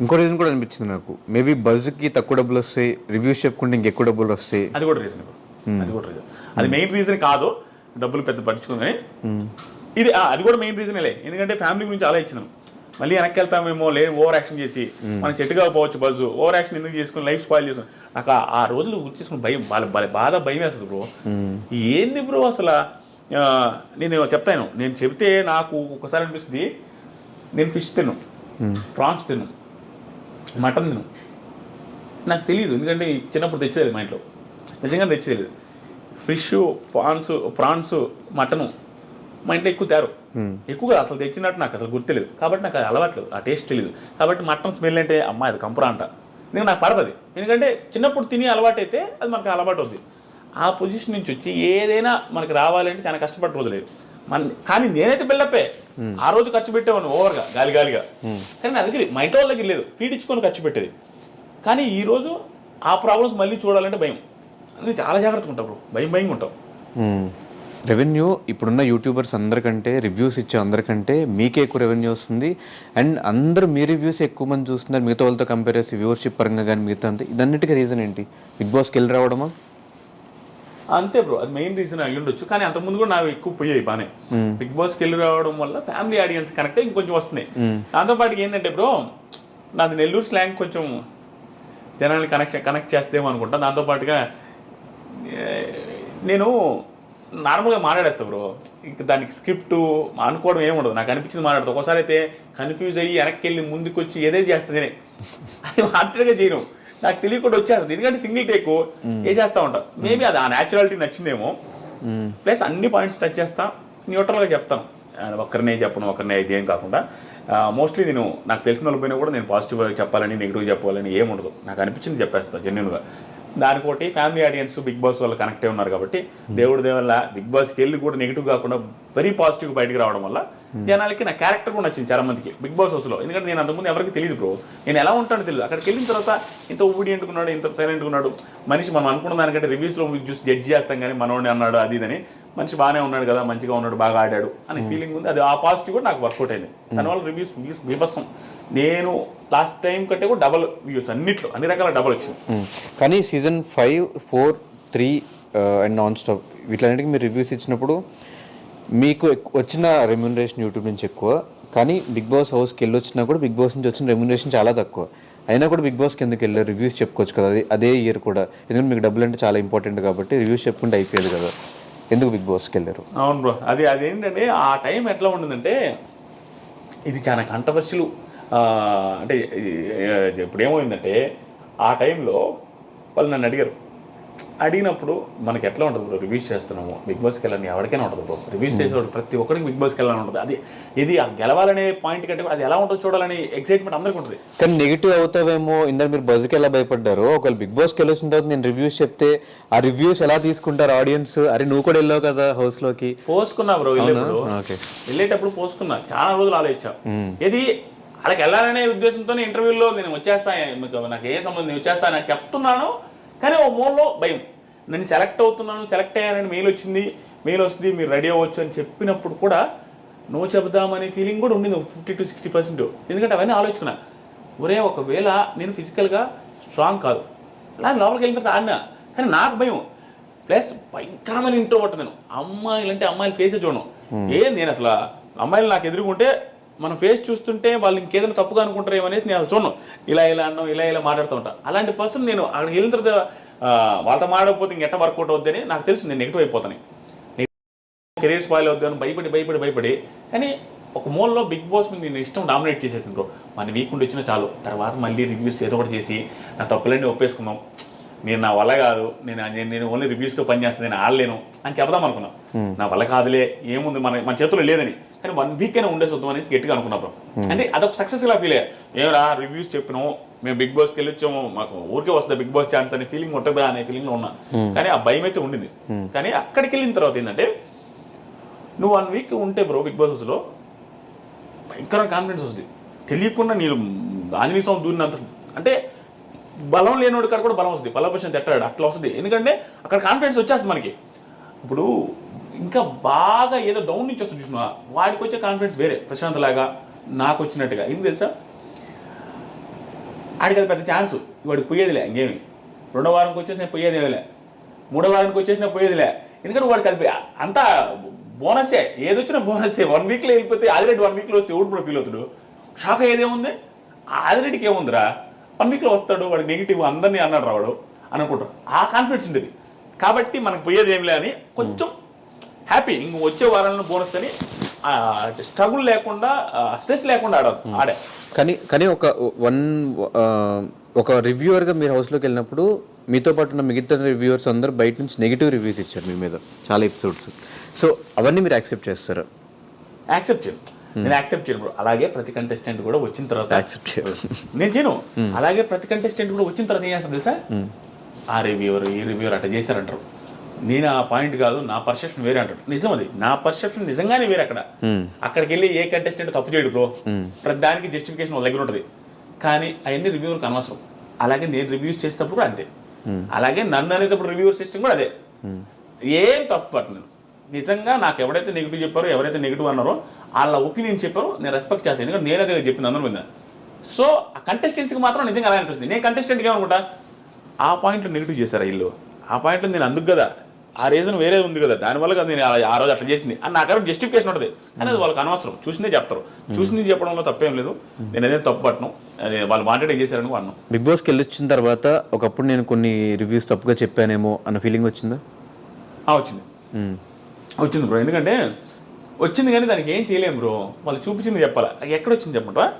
ఇంకో రీజన్ కూడా అనిపించింది నాకు. మేబీ బజ్కి తక్కువ డబ్బులు వస్తాయి రివ్యూస్ చెప్పుకుంటే ఇంకెక్కువ డబ్బులు వస్తాయి అది కూడా రీజన్ అది కూడా రీజన్ అది మెయిన్ రీజన్ కాదు డబ్బులు పెద్ద పట్టించుకుందని. ఇది ఆ, అది కూడా మెయిన్ రీజనేలే ఎందుకంటే ఫ్యామిలీ గురించి అలా ఇచ్చినాం మళ్ళీ వెనక్కి వెళ్తామేమో లేదు ఓవర్ యాక్షన్ చేసి మనం సెట్ కాకపోవచ్చు బస్సు ఓవర్ యాక్షన్ ఎందుకు చేసుకుని లైఫ్ స్పాయిల్ చేసుకుని. నాకు ఆ- రోజులు గుర్తు చేసుకుని భయం బాధ భయం వేస్తుంది బ్రో ఏంది బ్రో అసలు? నేను చెప్తాను. నేను చెబితే నాకు ఒకసారి అనిపిస్తుంది నేను ఫిష్ తిను ప్రాన్స్ తిను మటన్ తిను. నాకు తెలియదు ఎందుకంటే చిన్నప్పుడు తెచ్చేది మా ఇంట్లో. నిజంగా తెచ్చేది. ఫిష్ ప్రాన్స్ ప్రాన్స్ మటను మా ఇంట్లో ఎక్కువ తేరు. ఎక్కువగా అసలు తెచ్చినట్టు నాకు అసలు గుర్తులేదు. కాబట్టి నాకు అది అలవాట్లు ఆ టేస్ట్ తెలియదు కాబట్టి మటన్ స్మెల్ అంటే అమ్మ అది కంపురా అంట. ఎందుకంటే నాకు పడదు ఎందుకంటే చిన్నప్పుడు తిని అలవాటు అయితే అది మనకు అలవాటు అవుతుంది ఆ పొజిషన్ నుంచి వచ్చి ఏదైనా మనకి రావాలంటే చాలా కష్టపడి రోజులేదు మన కానీ నేనైతే బిల్డప్పే. ఆ రోజు ఖర్చు పెట్టేవాడిని ఓవర్గా గాలి గాలిగా. కానీ నా దగ్గర మా వాళ్ళ దగ్గర లేదు. పీడించుకొని ఖర్చు పెట్టేది. కానీ ఈ రోజు ఆ ప్రాబ్లమ్స్ మళ్ళీ చూడాలంటే భయం. అందుకే చాలా జాగ్రత్తగా ఉంటాం భయం భయంగా ఉంటాం. రెవెన్యూ ఇప్పుడున్న యూట్యూబర్స్ అందరికంటే రివ్యూస్ ఇచ్చే అందరికంటే మీకే ఎక్కువ రెవెన్యూ వస్తుంది. అండ్ అందరూ మీ రివ్యూస్ ఎక్కువ మంది చూస్తున్నారు మిగతా వాళ్ళతో కంపేర్ చేసి వ్యూవర్షిప్ పరంగా కానీ మిగతా అంతా. ఇదన్నిటికీ రీజన్ ఏంటి? బిగ్ బాస్కి వెళ్ళి రావడమా? అంతే బ్రో అది మెయిన్ రీజన్ అయ్యి ఉండొచ్చు. కానీ అంతకుముందు కూడా నాకు ఎక్కువ పోయాయి బానే. బిగ్ బాస్కి వెళ్ళి రావడం వల్ల ఫ్యామిలీ ఆడియన్స్ కనెక్ట్ ఇంకొంచెం వస్తున్నాయి. దాంతో పాటు ఏంటంటే బ్రో నాది నెల్లూరు స్లాంగ్ కొంచెం జనాన్ని కనెక్ట్ కనెక్ట్ చేస్తేమో అనుకుంటా. దాంతో పాటుగా ఏ, నేను నార్మల్గా మాట్లాడేస్తా బ్రో. ఇంక దానికి స్క్రిప్ట్ అనుకోవడం ఏమి ఉండదు. నాకు అనిపించింది మాట్లాడతా. ఒకసారి అయితే కన్ఫ్యూజ్ అయ్యి వెనక్కి వెళ్ళి ముందుకు వచ్చి ఏదే చేస్తుంది అది మాట్లాడగా చేయను. నాకు తెలియకుండా వచ్చేస్తుంది. ఎందుకంటే సింగిల్ టేక్ వేసేస్తా ఉంటా. మేబీ అది ఆ న్యాచురాలిటీ నచ్చిందేమో. ప్లస్ అన్ని పాయింట్స్ టచ్ చేస్తా. న్యూట్రల్గా చెప్తాను ఒక్కరినే చెప్పను ఒక్కరినే ఇదేం కాకుండా. మోస్ట్లీ నేను నాకు తెలిసిన వాళ్ళు పోయినా కూడా నేను పాజిటివ్ చెప్పాలని నెగిటివ్ చెప్పాలని ఏం ఉండదు నాకు అనిపించింది చెప్పేస్తాను జెన్యున్గా దానికోటి ఫ్యామిలీ ఆడియన్స్ బిగ్ బాస్ వాళ్ళు కనెక్ట్ అయి ఉన్నారు కాబట్టి దేవుడి దేవల్ల బిగ్ బాస్కి వెళ్ళి కూడా నెగిటివ్ కాకుండా వెరీ పాజిటివ్ బయటకు రావడం వల్ల జనాలకి నా క్యారెక్టర్ కూడా నచ్చింది చాలా మందికి. బిగ్ బాస్ హౌస్లో ఎందుకంటే నేను అంతకుముందు ఎవరికి తెలియదు బ్రో నేను ఎలా ఉంటానో తెలియదు. అక్కడికి వెళ్ళిన తర్వాత ఇంత ఊడియంట్ ఉన్నాడు ఇంత సైలెంట్ ఉన్నాడు. మనిషి మనం అనుకున్న దానికంటే రివ్యూస్లో చూసి జడ్జ్ చేస్తాం కానీ మనోడిని అన్నాడు అది ఇదని మనిషి బాగానే ఉన్నాడు కదా మంచిగా ఉన్నాడు బాగా ఆడాడు అనే ఫీలింగ్ ఉంది. అది ఆ పాజిటివ్ కూడా నాకు వర్కౌట్ అయింది. దానివల్ల రివ్యూస్ వ్యూస్ బీభత్సం. నేను లాస్ట్ టైం కంటే కూడా డబల్ వ్యూస్ అన్నిట్లో అన్ని రకాల డబల్ వచ్చింది. కానీ season five four three and non stop వీటిలన్నిటికీ మీరు రివ్యూస్ ఇచ్చినప్పుడు మీకు వచ్చిన రెమ్యూనరేషన్ యూట్యూబ్ నుంచి ఎక్కువ. కానీ బిగ్ బాస్ హౌస్కి వెళ్ళి వచ్చినా కూడా బిగ్ బాస్ నుంచి వచ్చిన రెమ్యూనరేషన్ చాలా తక్కువ. అయినా కూడా బిగ్ బాస్కి ఎందుకు వెళ్ళారు? రివ్యూస్ చెప్పుకోవచ్చు కదా అది అదే ఇయర్ కూడా. ఎందుకంటే మీకు డబ్బులు అంటే చాలా ఇంపార్టెంట్ కాబట్టి రివ్యూస్ చెప్పుకుంటే అయిపోయేది కదా. ఎందుకు బిగ్ బాస్కి వెళ్ళారు? అవును బ్రో. అది అదేంటంటే ఆ టైం ఎట్లా ఉండిందంటే ఇది చాలా కంట్రవర్షియల్ అంటే ఇప్పుడు ఏమైందంటే ఆ టైంలో వాళ్ళు నన్ను అడిగారు. అడిగినప్పుడు మనకి ఎట్లా ఉంటుంది బ్రో రివ్యూస్ చేస్తున్నాము. బిగ్ బాస్కి వెళ్ళని ఎవరికైనా ఉంటుంది బ్రో రివ్యూస్ చేసేవాడు ప్రతి ఒక్కరికి బిగ్ బాస్కి వెళ్ళాలని ఉంటుంది. అది ఇది ఆ గెలవాలనే పాయింట్ కంటే అది ఎలా ఉంటుందో చూడాలని ఎక్సైట్మెంట్ అందరికీ ఉంటుంది. కానీ నెగిటివ్ అవుతావేమో ఇందాక మీరు బజ్కి ఎలా భయపడ్డారు ఒకవేళ బిగ్ బాస్కి వెళ్ళి వచ్చిన తర్వాత నేను రివ్యూస్ చెప్తే ఆ రివ్యూస్ ఎలా తీసుకుంటారు ఆడియన్స్ అరే నువ్వు కూడా వెళ్ళావు కదా హౌస్లోకి పోసుకున్నా బ్రో వెళ్ళేప్పుడు ఓకే వెళ్ళేటప్పుడు పోసుకున్నా. చాలా రోజులు ఆలోచించా. ఇది వాళ్ళకి వెళ్ళాలనే ఉద్దేశంతో ఇంటర్వ్యూలో నేను వచ్చేస్తా మీకు నాకు ఏ సంబంధం నేను వచ్చేస్తా అని చెప్తున్నాను. కానీ ఓ మూలలో భయం. నేను సెలెక్ట్ అవుతున్నాను సెలెక్ట్ అయ్యానని మెయిల్ వచ్చింది మెయిల్ వస్తుంది మీరు రెడీ అవ్వచ్చు అని చెప్పినప్పుడు కూడా నో చెబుదామనే ఫీలింగ్ కూడా ఉండింది ఫిఫ్టీ టు సిక్స్టీ పర్సెంట్ ఎందుకంటే అవన్నీ ఆలోచించుకున్నా ఒరే ఒకవేళ నేను ఫిజికల్గా స్ట్రాంగ్ కాదు. అలా లోపలికి వెళ్ళిన తర్వాత ఆడినా కానీ నాకు భయం. ప్లస్ భయంకరమైన ఇంట్రోవర్ట్ నేను. అమ్మాయిలు అంటే అమ్మాయిలు ఫేస్ చూడను ఏం నేను అసలు అమ్మాయిలు నాకు ఎదురుకుంటే మన ఫేస్ చూస్తుంటే వాళ్ళు ఇంకేదైనా తప్పుగా అనుకుంటారేమో అనేసి నేను చూడను. ఇలా ఇలా అన్నాం ఇలా ఇలా మాట్లాడుతూ ఉంటా. అలాంటి పర్సన్ నేను అక్కడికి వెళ్ళిన తర్వాత వాళ్ళతో మాడకపోతే ఇంకెట్ట వర్కౌట్ అవుద్దని నాకు తెలుసు నేను నెగిటివ్ అయిపోతాను. కెరీర్ స్పాయిల్ అవుద్ది అని భయపడి భయపడి భయపడి కానీ ఒక మూలలో బిగ్ బాస్ మీద నేను ఇష్టం డామినేట్ చేసేసింది బ్రో మన వీక్ ఉండి వచ్చినా చాలు. తర్వాత మళ్ళీ రివ్యూస్ ఏదో ఒకటి చేసి నా తప్పులన్నీ ఒప్పేసుకుందాం. నేను నా వల్ల కాదు నేను నేను- ఓన్లీ రివ్యూస్లో పని చేస్తాను నేను ఆడలేను అని చెప్దాం అనుకున్నా. నా వల్ల కాదులే ఏముంది మన మన చేతుల్లో లేదని. కానీ వన్ వీక్ అయినా ఉండేసి వద్దాం అనేసి గట్టిగా అనుకున్నా బ్రో అంటే అదొక సక్సెస్ ఇలా ఫీల్ అయ్యా. ఏమరా రివ్యూస్ చెప్పినాము మేము బిగ్ బాస్కి వెళ్ళి వచ్చాము మాకు ఊరికే వస్తుంది బిగ్ బాస్ ఛాన్స్ అనే ఫీలింగ్ ఉంటుందా అనే ఫీలింగ్లో ఉన్నా. కానీ ఆ భయం అయితే ఉండింది. కానీ అక్కడికి వెళ్ళిన తర్వాత ఏంటంటే నువ్వు వన్ వీక్ ఉంటే బ్రో బిగ్ బాస్ హౌస్లో భయంకర కాన్ఫిడెన్స్ వస్తుంది. తెలియకుండా నేను ఆంజనేయ స్వామి దూరినంత అంటే బలం లేనోడి కాడ కూడా బలం వస్తుంది. బలపరిచిన తిట్టాడు అట్లా వస్తుంది. ఎందుకంటే అక్కడ కాన్ఫిడెన్స్ వచ్చేస్తుంది మనకి. ఇప్పుడు ఇంకా బాగా ఏదో డౌన్ నుంచి వస్తుంది చూసిన వాడికి వచ్చే కాన్ఫిడెన్స్ వేరే ప్రశాంత్ లాగా నాకు వచ్చినట్టుగా. ఏం తెలుసా? ఆడికి అది పెద్ద ఛాన్స్ వాడికి పోయేదిలే ఇంకేమి. రెండో వారానికి వచ్చేసిన నేను పోయేది ఏమిలే మూడో వారానికి వచ్చేసిన పోయేదిలే ఎందుకంటే వాడికి అది అంతా బోనసే ఏదొచ్చిన బోనసే వన్ వీక్లో వెళ్ళిపోతే ఆల్రెడీ వన్ వీక్లో వస్తే ఎవడు కూడా ఫీల్ అవుతాడు షాక్ ఏదేముంది ఆల్రెడీకి ఏముందిరా? వన్ వీక్లో వస్తాడు వాడికి నెగిటివ్ అందరినీ అన్నాడు రావాడు అని అనుకుంటారు ఆ కాన్ఫిడెన్స్ ఉండేది. కాబట్టి మనకు పోయేది ఏమిలే అని కొంచెం హ్యాపీ ఇంక వచ్చే వారాలను బోనస్ అని స్ట్రగుల్ లేకుండా స్ట్రెస్ లేకుండా ఆడ ఆడే. కానీ కానీ ఒక వన్ ఒక రివ్యూవర్గా మీరు హౌస్లోకి వెళ్ళినప్పుడు మీతో పాటు ఉన్న మిగతా రివ్యూవర్స్ అందరూ బయట నుంచి నెగిటివ్ రివ్యూస్ ఇచ్చారు మీ మీద. చాలా ఎపిసోడ్స్ సో అవన్నీ మీరు యాక్సెప్ట్ చేస్తారా? యాక్సెప్ట్ చేయను. నేను యాక్సెప్ట్ చేయను. అలాగే ప్రతి కంటెస్టెంట్ కూడా వచ్చిన తర్వాత యాక్సెప్ట్ చేయరు నేను చేయను. అలాగే ప్రతి కంటెస్టెంట్ కూడా వచ్చిన తర్వాత ఏం చేస్తాను తెలుసా? ఆ రివ్యూవర్ ఈ రివ్యూవర్ అట్లా చేశారంటారు. నేను ఆ పాయింట్ కాదు నా పర్సెప్షన్ వేరే అంటాడు. నిజం అది. నా పర్సెప్షన్ నిజంగానే వేరే అక్కడ. అక్కడికి వెళ్ళి ఏ కంటెస్టెంట్ తప్పు చేయడు బ్రో ప్రతి దానికి జస్టిఫికేషన్ వాళ్ళ దగ్గర ఉంటుంది. కానీ అవన్నీ రివ్యూవర్కి అనవసరం. అలాగే నేను రివ్యూస్ చేసేటప్పుడు కూడా అంతే. అలాగే నన్ను అనేటప్పుడు రివ్యూవర్ సిస్టమ్ కూడా అదే. ఏం తప్పు పట్టలేదు నిజంగా నాకు ఎవరైతే నెగిటివ్ చెప్పారో ఎవరైతే నెగిటివ్ అన్నారో వాళ్ళ ఒపీనియన్ చెప్పారో నేను రెస్పెక్ట్ చేస్తాను. ఎందుకంటే నేను అదే చెప్పింది అందరి మీద. సో ఆ కంటెస్టెంట్స్కి మాత్రం నిజంగా అలా అనిపిస్తుంది. నేను కంటెస్టెంట్కి ఏమనుకుంటా? ఆ పాయింట్లో నెగిటివ్ చేశారా ఇల్లు ఆ పాయింట్లో నేను అందుకు కదా ఆ రీజన్ వేరే ఉంది కదా. దానివల్ల కదా నేను ఆ- రోజు అట్లా చేసింది. అని నాకు జస్టిఫికేషన్ ఉంటుంది. కానీ అది వాళ్ళకి అనవసరం. చూసిందే చెప్తారు. చూసింది చెప్పడంలో తప్పేం లేదు. నేను అదే తప్పు పట్టను. వాళ్ళు మాట్లాడే చేశారని అన్నాను బిగ్ బాస్కి వెళ్ళి వచ్చిన తర్వాత ఒకప్పుడు నేను కొన్ని రివ్యూస్ తప్పుగా చెప్పానేమో అన్న ఫీలింగ్ వచ్చిందా? ఆ, వచ్చింది. వచ్చింది బ్రో ఎందుకంటే వచ్చింది కానీ దానికి ఏం చేయలేము బ్రో వాళ్ళు చూపించింది చెప్పాలా? ఎక్కడ వచ్చింది చెప్పమంటా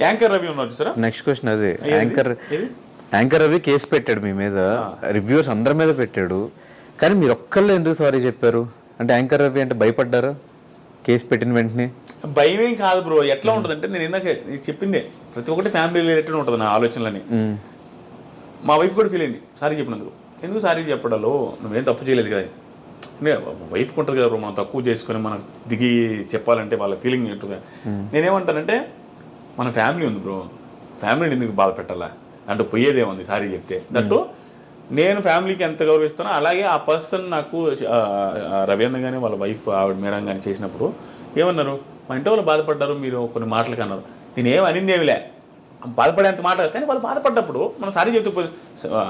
యాంకర్ రవి ఉన్నారు చూసారా? నెక్స్ట్ క్వశ్చన్ అదే? యాంకర్? యాంకర్ రవి కేసు పెట్టాడు మీ మీద. రివ్యూవర్స్ అందరి మీద పెట్టాడు. కానీ మీరు ఒక్కళ్ళు ఎందుకు సారీ చెప్పారు? అంటే యాంకర్ రవి అంటే భయపడ్డారా? కేసు పెట్టిన వెంటనే? భయం ఏం కాదు బ్రో. ఎట్లా ఉంటుంది అంటే నేను ఇందాక చెప్పిందే ప్రతి ఒక్కటి ఫ్యామిలీ రిలేటెడ్ ఉంటుంది నా ఆలోచనలని. మా వైఫ్ కూడా ఫీల్ అయింది. సారీ చెప్పినందుకు. ఎందుకు సారీ చెప్పడాలో? నువ్వేం తప్పు చేయలేదు కదా. వైఫ్కి ఉంటుంది కదా బ్రో మనం తక్కువ చేసుకొని మనం దిగి చెప్పాలంటే వాళ్ళ ఫీలింగ్ ఉంటుంది నేనేమంటానంటే మన ఫ్యామిలీ ఉంది బ్రో. ఫ్యామిలీని ఎందుకు బాధ పెట్టాలా? అంటే పోయేదేముంది సారీ చెప్తే. దట్టు నేను ఫ్యామిలీకి ఎంత గౌరవిస్తానో అలాగే ఆ పర్సన్ నాకు రవీంద్ర కానీ వాళ్ళ వైఫ్ ఆవిడ మేడం కానీ చేసినప్పుడు ఏమన్నారు? మా ఇంటి వాళ్ళు బాధపడ్డారు మీరు కొన్ని మాటలకి అన్నారు నేను అనింది ఏమిలే బాధపడేంత మాట. కానీ వాళ్ళు బాధపడ్డప్పుడు మనం సారీ చెప్తూ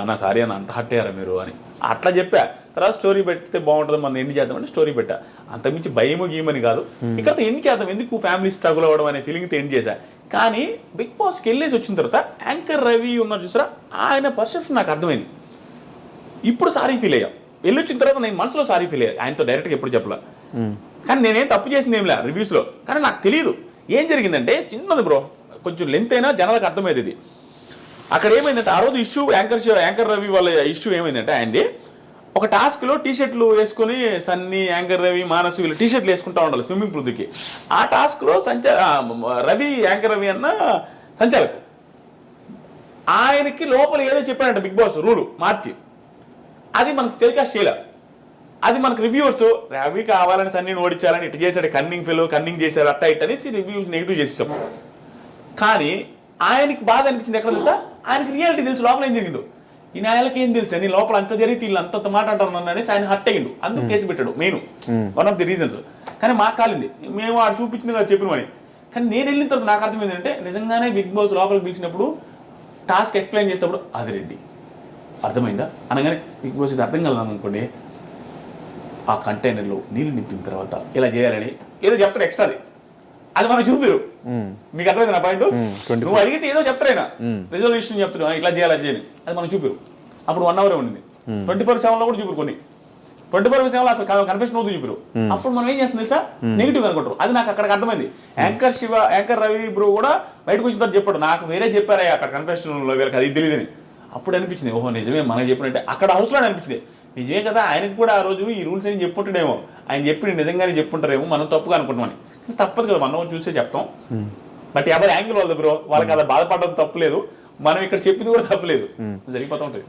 అన్న సారీ అన్న అంత హట్ అయ్యారా మీరు? అని. అట్లా చెప్పా. తర్వాత స్టోరీ పెడితే బాగుంటుంది మనం ఎన్ని చేద్దామంటే స్టోరీ పెట్టా. అంతకుమించి భయము గీమని కాదు. ఇక్కడతో ఎన్ని చేద్దాం? ఎందుకు ఫ్యామిలీ స్ట్రగుల్ అవ్వడం అనే ఫీలింగ్తో ఎండ్ చేశా. కానీ బిగ్ బాస్కి వెళ్ళేసి వచ్చిన తర్వాత యాంకర్ రవి ఉన్నారు చూసారా? ఆయన పర్సెప్షన్ నాకు అర్థమైంది. ఇప్పుడు సారీ ఫీల్ అయ్యా. వెళ్ళొచ్చిన తర్వాత నేను మనసులో సారీ ఫీల్ అయ్యా. ఆయనతో డైరెక్ట్గా ఎప్పుడు చెప్పలా. కానీ నేనేం తప్పు చేసింది ఏం లే రివ్యూస్లో కానీ నాకు తెలియదు ఏం జరిగిందంటే చిన్నది బ్రో కొంచెం లెంత్ అయినా జనాలకు అర్థమైంది ఇది. అక్కడ ఏమైందంటే ఆ రోజు ఇష్యూ యాంకర్ యాంకర్ రవి వాళ్ళ ఇష్యూ ఏమైందంటే ఆయనది ఒక టాస్క్లో టీ షర్ట్లు వేసుకొని సన్నీ యాంకర్ రవి మానసు వీళ్ళు టీ షర్ట్లు వేసుకుంటా ఉండాలి స్విమ్మింగ్ పూల్కి ఆ టాస్క్లో సంచా రవి యాంకర్ రవి అన్న సంచాలకు ఆయనకి లోపల ఏదో చెప్పాడంట బిగ్ బాస్ రూలు మార్చి. అది మనకు టెలికాస్ట్ చేయలే అది మనకు రివ్యూవర్స్ రవి కావాలని సన్నీ ఓడించాలని ఇటు చేశాడు కన్నింగ్ ఫెలో కన్నింగ్ చేశారు అట్ట ఇట్ అనేసి రివ్యూ నెగిటివ్ చేసాం కానీ ఆయనకి బాధ అనిపించింది ఎక్కడ తెలుసా? ఆయనకి రియాలిటీ తెలుసు లోపల ఏం జరిగిందో. ఈ నాయలకి ఏం తెలుసు? అని లోపల అంత జరిగితే వీళ్ళు అంత మాట అంటారు నన్ను అనేసి ఆయన హట్ అయ్యిండు. అందుకు కేసు పెట్టాడు main. One of the reasons కానీ మాకు కాలింది. మేము ఆడు చూపించింది కదా చెప్పినమని కానీ నేను వెళ్ళిన తర్వాత నాకు అర్థం ఏంటంటే నిజంగానే బిగ్ బాస్ లోపలికి పిలిచినప్పుడు టాస్క్ ఎక్స్ప్లెయిన్ చేసేటప్పుడు అది రెడ్డి అర్థమైందా? అనగానే బిగ్ బాస్ ఇది అర్థం కలదాం అనుకోండి ఆ కంటైనర్లో నీళ్ళు నింపిన తర్వాత ఇలా చేయాలని ఏదో చెప్తారు ఎక్స్ట్రాది అది. మనం చూపిరు. మీకు అర్థమైంది నా పాయింట్? నువ్వు అడిగితే ఏదో చెప్తారైనా? రిజల్యూషన్ చెప్తున్నా ఇట్లా చేయాలి అది చేయని. అది మనం చూపిరు. అప్పుడు వన్ అవర్ ఉండింది. ట్వంటీ ఫోర్ సెవెన్లో కూడా చూపిరు కొన్ని. ట్వంటీ ఫోర్ సెవెన్ అసలు కన్ఫెషన్ అవుతుంది చూపిరు. అప్పుడు మనం ఏం చేస్తాం తెలుసా? నెగిటివ్ అనుకుంటారు. అది నాకు అక్కడికి అర్థమైంది. Anchor Shiva anchor Ravi bro కూడా బయటకు వచ్చిన తర్వాత చెప్పాడు. నాకు వేరే చెప్పారా అక్కడ కన్ఫెషన్లో వీళ్ళకి అది తెలియదని. అప్పుడు అనిపించింది ఓహో నిజమే మనకి చెప్పినట్టే. అక్కడ హౌస్లో అనిపించింది. నిజమే కదా ఆయనకు కూడా ఆ రోజు ఈ రూల్స్ అని చెప్పుంటాడేమో. ఆయన చెప్పి నిజంగానే చెప్పుంటారేమో మనం తప్పుగా అనుకుంటామని తప్పదు కదా మనం చూసే చెప్తాం. బట్ ఎవరి యాంగిల్ వాళ్ళది బ్రో వాళ్ళకి అలా బాధపడడం తప్పులేదు మనం ఇక్కడ చెప్పింది కూడా తప్పులేదు జరిగిపోతూ ఉంటుంది.